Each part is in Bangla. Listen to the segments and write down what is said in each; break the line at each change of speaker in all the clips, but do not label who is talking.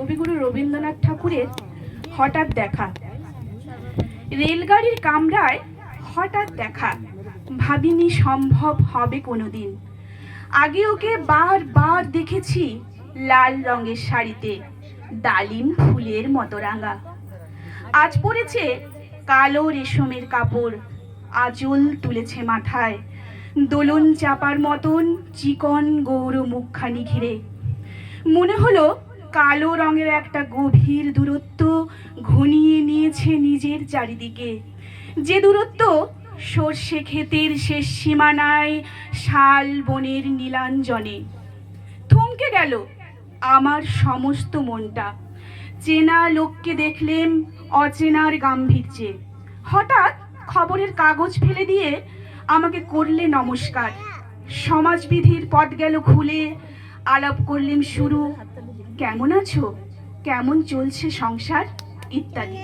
কবিগুরু রবীন্দ্রনাথ ঠাকুরের হঠাৎ দেখা। রেলগাড়ির কামরায় হঠাৎ দেখা। ভাবিনি সম্ভব হবে কোনোদিন। আগে ওকে বারবার দেখেছি লাল রঙের শাড়িতে, ডালিম ফুলের মতো রাঙা। আজ পড়েছে কালো রেশমের কাপড় আজল তুলেছে মাথায়। দোলন চাপার মতন চিকন গৌর মুখখানি ঘিরে। মনে হলো কালো রঙের একটা গভীর দূরত্ব ঘনিয়ে নিয়েছে নিজের চারিদিকে। যে দূরত্ব সর্ষে ক্ষেতের শেষ সীমানায় শাল বনের নীলাঞ্জনে। থমকে গেল আমার সমস্ত মনটা। চেনা লোককে দেখলেম অচেনার গাম্ভীর্যে। হঠাৎ খবরের কাগজ ফেলে দিয়ে আমাকে করলে নমস্কার। সমাজবিধির পথ গেল খুলে আলাপ করলেন শুরু। কেমন আছো? কেমন চলছে সংসার? ইত্যাদি।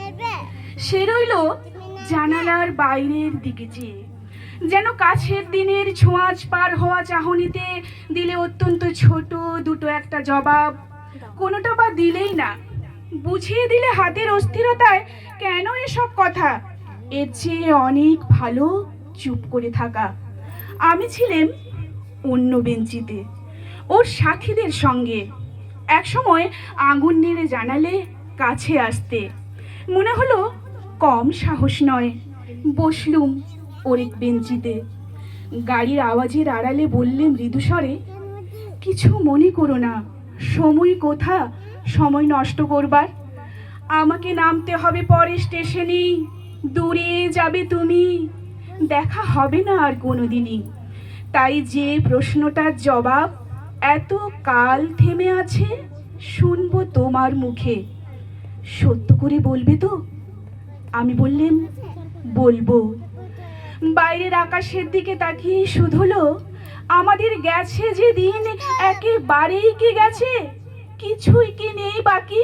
সে রইল জানালার বাইরের দিকে চেয়ে। যেন কাছের দিনের ছোঁয়াচ পার হওয়া চাহনিতে দিলে অত্যন্ত ছোট দুটো একটা জবাব। কোনোটা বা দিলেই না। বুঝিয়ে দিলে হাতের অস্থিরতায় কেন এসব কথা? এর চেয়ে অনেক ভালো চুপ করে থাকা। আমি ছিলাম অন্য বেঞ্চিতে, ওর সাথীদের সঙ্গে। একসময় আঙুল নেড়ে জানালে কাছে আসতে। মনে হলো কম সাহস নয়। বসলুম ওর এক বেঞ্চিতে। গাড়ির আওয়াজের আড়ালে বললেন মৃদুস্বরে কিছু মনে করো না, সময় কোথা? সময় নষ্ট করবার। আমাকে নামতে হবে পরে স্টেশনে দূরে যাবে তুমি। দেখা হবে না আর কোনোদিনই। তাই যে প্রশ্নটার জবাব এত কাল থেমে আছে শুনব তোমার মুখে। সত্য করে বলবে তো? আমি বললেন বলব। বাইরের আকাশের দিকে তাকিয়ে শুধুলো, আমাদের গেছে যে দিন একেবারেই কি গেছে? কিছুই কি নেই বাকি?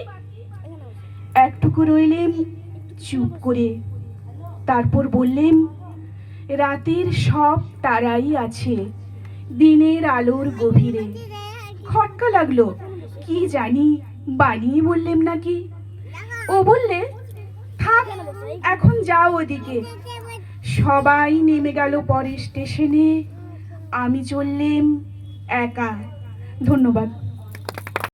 একটুকু রইলেম চুপ করে। তারপর বললেন রাতের সব তারাই আছে। দিনের আলোর গভীরে। খটকা লাগল, কি জানি বানিয়ে বললেম নাকি? ও বললে, থাক, এখন যাও ওদিকে। সবাই নেমে গেল পরের স্টেশনে। আমি চললেম একা। ধন্যবাদ।